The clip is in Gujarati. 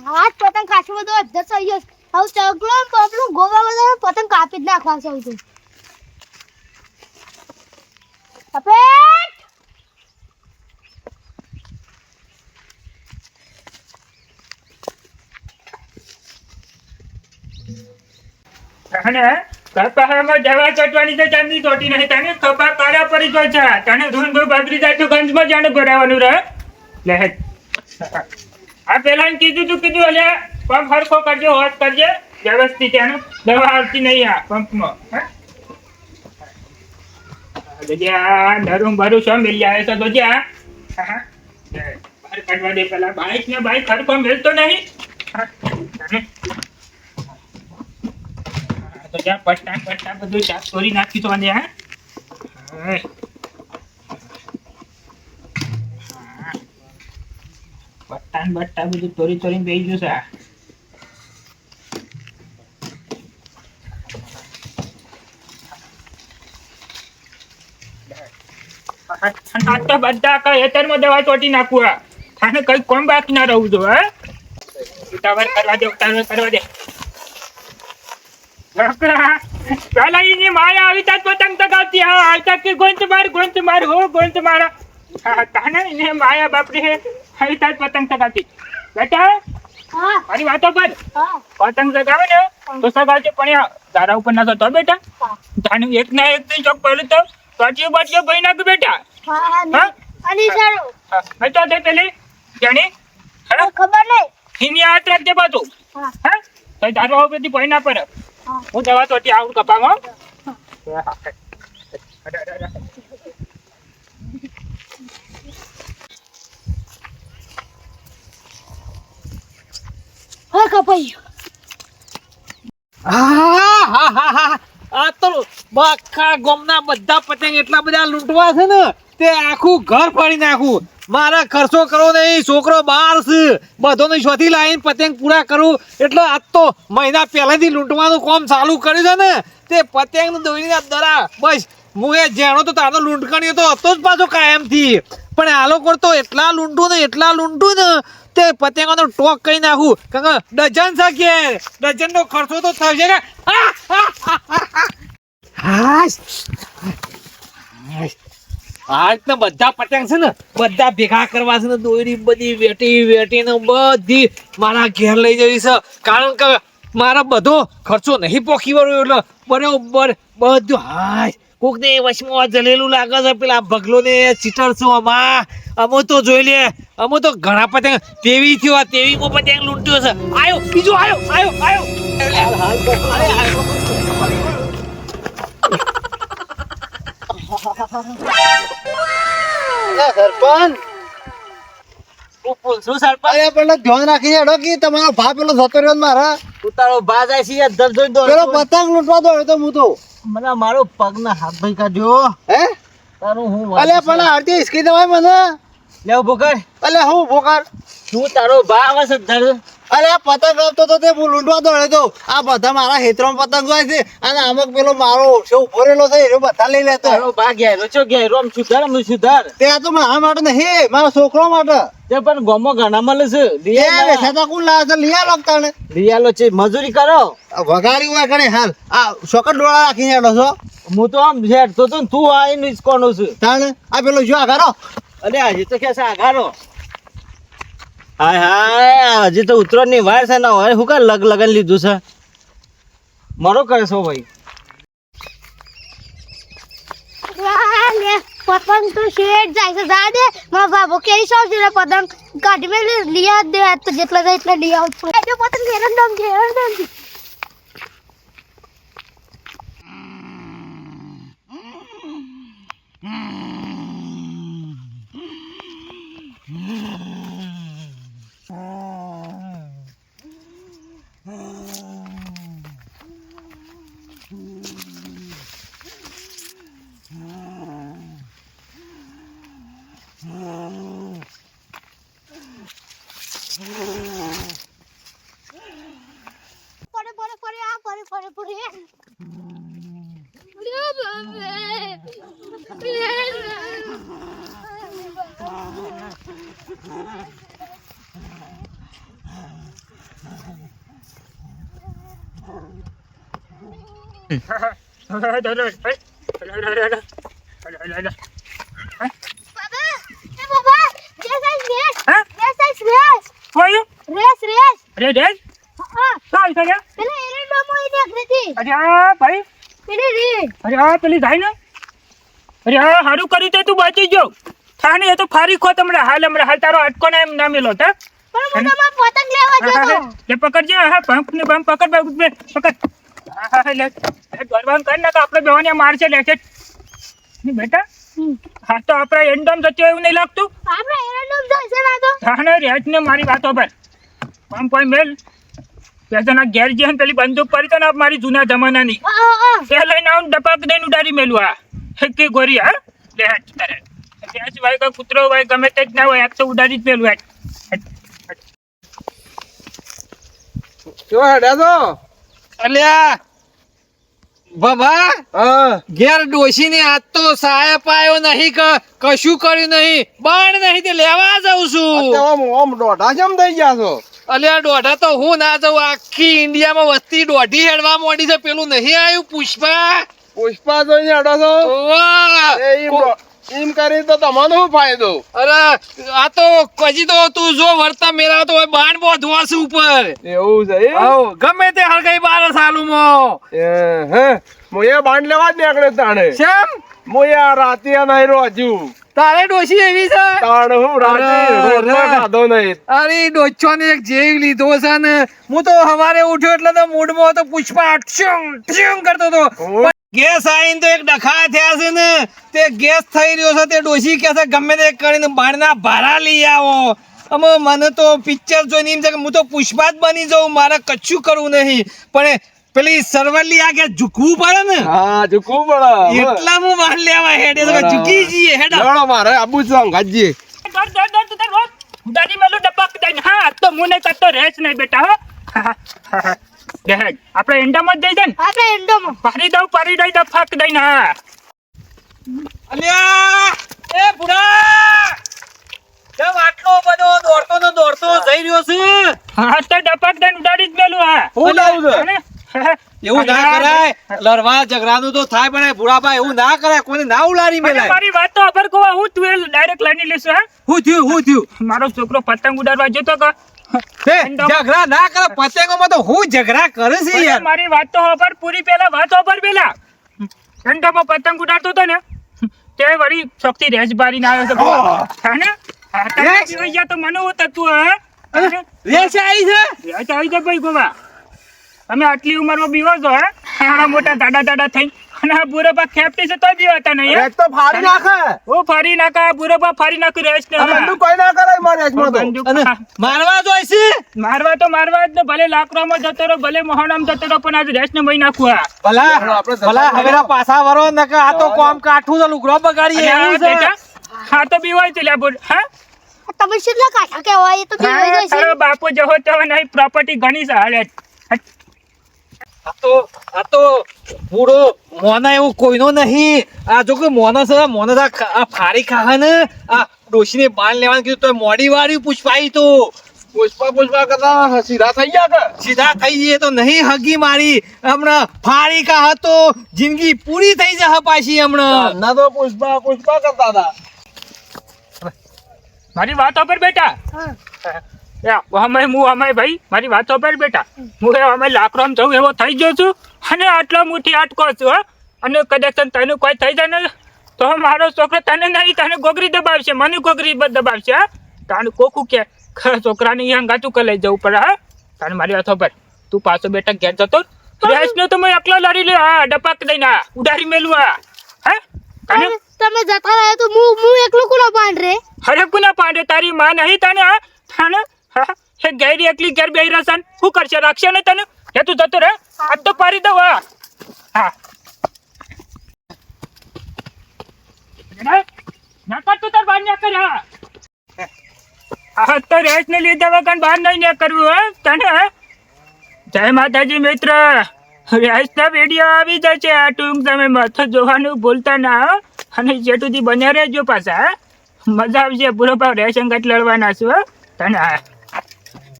હા પતંગ કાચું બધો. અધર થઈ ગયો હવે ચગલો પગલું ગોવા બધા પતંગ કાપી જ નાખવા છે કપામાં દવા ચટવાની તો ચાંદી ચોટી નહીં. તને કપા કાળા પડી ગયો છે. તને ધૂન બદરી જાય તો ગંજમાં જાણે ભરાવાનું રહે. લે. આ પેલા કીધું તું કીધું અલ્યા પંપ હરખો કરજો હોત કરજે. વ્યવસ્થિત એનું દવા આવતી નહીં આ પંપમાં હા? નરું આવે છે જોજે હા, હા. દે પેલા. બાઈક ને બાઈક હરખો મેળતો નહીં. તો જ્યાં પટ્ટા પટ્ટા બધું ચાપ કરી નાખ્યું તો. પટ્ટા ને બટ્ટા બધું ચોરી ચોરીને બેસી ગયું બધા કઈ હેતરમાં દવા ચોટી નાખું આ. થાને કઈ કોણ બાકી ના રહું જો, હે? ઉતાવળ કરવા દે, ઉતાવળ કરવા દે. માયા આવી તાજ પતંગ ચગાવતી હા કે ગોંચ માર ગોંચ માર, હો ગોંચ માર. તાને એને માયા બાપડી હે તાર તા પતંગ ચગાવતી બેટા મારી વાતો પર. પતંગ ચગાવે ને તો સગાવજે પણ તારા ઉપર ના તો બેટા. તાને એક ના એક દિન ચોક પહેલું તો પાટીઓ પાટીઓ ભાઈ નાખ બેટા. હા અને સારું. હા. હતો તે પેલી જાણી ખબર નહીં એની હાથ રાખજે પાછું હા. હા? તો તારો હવે બધી ભાઈ ના પર હું. દવા તો આવું કપામાં. હા કપાઈ હા હા હા હા આ તો આખા ગોમના બધા પતંગ એટલા બધા લૂંટવા છે ને, તે આખું ઘર ફાડી નાખું. મારા ખર્ચો કરો નહીં, છોકરો બાર છે. બધોને શોધી લાવીને પતંગ પૂરા કરું. એટલે આજ તો મહિના પહેલાથી લૂંટવાનું કામ ચાલુ કર્યું છે ને, તે પતંગ દોરીને દરા. બસ, હું એ જેણો તો તારો લૂંટકણી તો હતો જ પાછો કાયમથી. પણ આ લોકો તો એટલા લૂંટું ને, એટલા લૂંટું ને, તે પતંગોનો ટોક કરી નાખું. કારણ કે ડઝન છે કે? ડઝનનો ખર્ચો તો થશે ને આજ ને બધા પતંગ છે ને બધા ભેગા કરવા છે ને દોરી બધી વેટી વેટીને બધી મારા ઘેર લઈ જવી છે. કારણ કે મારા બધો ખર્ચો નહીં પોખી વળ્યો એટલે બરોબર બધું હાય કોક ને વચમાં જલેલું લાગે છે પેલા ભગલો ને ચીટર છું આમાં. અમો તો જોઈ લે અમો તો ઘણા પતંગ તેવી થયો આ તેવી માં પતંગ લૂંટ્યો છે. આયો બીજો આયો આયો આયો. સરપંચ. પૂછું સરપંચ? અરે પેલા ધ્યાન રાખીને હેડો કે તમારો ભા પેલો જતો રહ્યો મારા. ઉતારો બા જાય છે દરજોઈ દો પેલો પતંગ લૂંટવા દોડ્યો તો હું તો. મને મારો પગના હાથ ભાઈ કાઢ્યો. હે? તારું હું અલે પણ આરતી હિસકી દેવાય મને. લેવ ભોકર અલે હું હું તારો બા આવે છે ધર અરે પતંગ આવતો તો તે હું લૂંટવા દોડે તો. આ બધા મારા હેતરમાં પતંગ હોય છે. અને અમુક પેલો મારો છે ઊભો રહેલો છે એ બધા લઈ લેતો. બા ઘેરો છો ઘેરો આમ સુધાર આમ સુધાર. તે તો મારા માટે નહીં મારા છોકરો માટે. તે પણ ગોમો ઘણા મળે છે લિયા વેચાતા કોણ લાવે છે? લઈ આલો લિયા લો છે મજૂરી કરો. વગાડી હોય કણે હાલ આ સોકર ડોળા રાખીને હેડો છો. હું તો આમ ઝેડ તો તો આવીને જ કોનો છું. તાણે આ પેલો જો આગારો અરે હજી તો કે છે આઘારો હાય હાય, હજી તો ઉત્તરો ની વાર છે ના હોય હું કા લગ લગન લીધું છે? મારો કરે છો ભાઈ. પતંગ તો શેઠ જાય છે. જા દે, મારા બાબુ કેરી શોખ છે પતંગ. કાઢી મેં લઈ દે તો જેટલા જાય એટલા લઈ આવ એટલે પતંગ એરંડમ છે એરંડમ છે પડે બાબા એ બાબા રેસ આઈસ રેસ હા? રેસ આઈસ રેસ કોયું? રેસ રેસ અરે રેજ હા શું થયું? પેલા થાય ને અરે આ સારું કર્યું તે તું બચી જો થાને એ તો ફારી ખો તમને હાલ હમણાં હાલ તારો અટકો ના એમ ના મેલો તા પણ હું તમાર પતંગ લેવા જતો લે પકડજે હા પંપ ને પંપ પકડ બે પકડ. હા હા લે. ગરબાન કર ના તો આપણે બેવાને મારશે લે છે. ની બેટા? હા તો આપણે એન્ડમ જતો એવું નહીં લાગતું? આપણે ના તો થાને રેજ ને મારી વાતો પર. પંપ પર મેલ. પેસના ઘેર જે ને પેલી બંદૂક પડી તો ને મારી જૂના જમાનાની. તે લઈને આવું ને ડપાક દઈને ઉડાડી મેલું આ. હેકી ગોરી હા? લે કુતરો તારે ત્યાં કૂતરો હોય ગમે તે જ ના હોય એક તો ઉડાડી જ મેલું હેટ કેવો હેડ્યા છો? અલ્યા! બાબા! હા. ઘેર ડોશીની આજ તો સાયા પાયો નહીં કશું કર્યું નહીં. બાણ નહીં તે લેવા જાઉં છું. ઓમ દોઢા જેમ થઈ ગયા છો. અલ્યા દોઢા તો હું ના જાઉં. આખી ઇન્ડિયામાં વસ્તી દોઢી હેડવા મોડી છે. પેલું નહીં આવ્યું પુષ્પા? પુષ્પા જોઈને અડો છો? વાહ! એ ઈમ કરી તો તમને શું ફાયદો? અરે આ તો કજી તો તું જો વર્તા મેરા તો બાણ બો ધોવાસ ઉપર. એવું છે એમ? હઉ, ગમે તે હરગાઈ બાર સાલુમાં. હે હું એ બાણ લેવા જ નીકળ્યો તાણે. શેમ? હું એ રાતિયા રાતે નહીં હજુ. તારે ડોશી એવી છે? તાણ હું રાતે ખાધો નહીં. અરે ડોચ્ચો ને એક જેવ લીધો છે ને. હું તો હવારે ઉઠ્યો એટલે તો મૂડમાં તો પુષ્પા અટશ્યું, અટશ્યું કરતો ઓહ. ગેસ આવીને તો એક ડખા થયા છે ને તે ગેસ થઈ રહ્યો છે તે ડોસી કહે છે ગમે તે કરીને બાણના ભારા લઈ આવો. અમે મને તો પિક્ચર જોઈને એમ છે કે હું તો પુષ્પા જ બની જાઉં મારે કચ્છું કરવું નહીં. પણ પેલી સરવલી આગે ઝૂકવું પડે ને? હા ઝૂકવું પડે. એટલા હું બાણ લેવા હેડે તો ઝૂકી જઈએ હેડા. લડો મારે આબુ છે અંગાજી ડર ડર ડર તું તાર રોજ ઉડાડી મેલું ડપાક દઈને. હા તો હું નહીં કરતો રહેશ નહીં બેટા હો હા, હા, લે આપણે એન્ડોમાં જ દઈ દે ને આપણે એન્ડોમાં પારી દઉં પારી દઈ ડફાક દઈને. ના અલ્યા! એ બુડા કેમ આટલો બધો દોડતો તો દોડતો જઈ રહ્યો છે. હા તો ડપક દઈને ઉડાડી જ મેલું હા. હું લાવું છે? એવું ના કરાય. લડવા ઝઘડાનું તો થાય પણ ભૂરાભાઈ એવું ના કરાય. કોને ના ઉલારી મેલાય. મારી વાત તો ખબર કહો હું તું ડાયરેક્ટ લઈને લેશું હા? હું થયું હું થયું? મારો છોકરો પતંગ ઉડાડવા જતો કે ઝઘડા ના કરે પતંગોમાં તો હું ઝઘડા કરે છે યાર. મારી વાત તો હોબર પૂરી પેલા વાત હોબર પેલા એન્ડોમાં પતંગ ઉડાડતો હતો ને તે વળી શક્તિ રેસ બારીને આવ્યો હતો હે ને? હા, તમે ગયા તો મને હું થતું હે? રેસ આવી છે? રેસ આવી જાય ભાઈ ગોવા. તમે આટલી ઉંમરમાં બીવો છો હે? મોટા દાડા દાડા થઈ અને આ બુરો બા ખેપટી છે તોય બીવાતા નહીં હે? તો ફાડી નાખે. હું ફરી નાખા બુરો બા ફરી નાખું રેસ ને બંદૂક કોઈ ના કરાય મારે રેસમાં તો. બંદૂક અને હા. મારવા તો મારવા જ ભલે લાકડામાં જતો રહો ભલે મોહણામાં જતો રહો પણ આજ રેસ ને મહી નાખું આ. ભલા ભલા કરો. પાછા વરો નકર આ તો કોમ કાઠું બગાડીએ આ એવું છે. હા તો બીવાય છે લ્યા બોલ હા? તમે કેટલા કાઠા તો છે. તારો બાપુ જહો તો નહીં પ્રોપર્ટી ઘણી છે હાલે. આ તો આ તો પૂરો મોના એવું કોઈનો નહીં. આ જો કે મોના સર મોના તો આ ખા- આ ખાહે ને? આ ડોશીને બાણ લેવાનું કીધું તો મોડી વાળી પુષ્પાઈ તો. પુષ્પા પુષ્પા કરતા સીધા થઈ ગયા કે? સીધા થઈ જઈએ તો નહીં હગી મારી. હમણાં ફારી કા હતો જિંદગી પૂરી થઈ જશે પાછી હમણાં. ના તો પુષ્પા પુષ્પા કરતા હતા. મારી વાતો પર બેટા. હા. અમે હું અમે ભાઈ મારી વાતો પર બેટા હું અમે લાકડામાં જઉં એવો થઈ ગયો છું અને આટલો મુઠી આટકો છું હા. અને કદાચ તને કોઈ થઈ જાય ને તો મારો છોકરો તને નહીં તને ગોગરી દબાવશે મને ગોગરી દબાવશે હા. તાને કોકું કે છોકરાને અહીંયા ગાતું કે લઈ જવું પડે હા. તાને મારી વાતો પર તું પાછો બેટા ઘેર જતો રેસનો તો મેં એકલો લડી લે હા ડપાક દઈને આ, ઉડારી મેલું હા. તને તમે જતા રહ્યા તો હું હું એકલો કુના પાંડ? રે અરે કુના રે તારી માં નહીં તને હા. ગેરી, એકલી ઘેર બેહી રહેશે શું કરશે? રાખશે ને તને? એ તું જતો રે આજ તો પારી દઉં, હા. જય માતાજી, મિત્ર. રેસના વીડિયો આવી જશે આ ટૂંક તમે મથો જોવાનું ભૂલતા ના અને જેટુથી બન્યા રહેજો પાછા મજા આવશે. પૂરો ભાવ રેશન અંગત લડવાના છું તને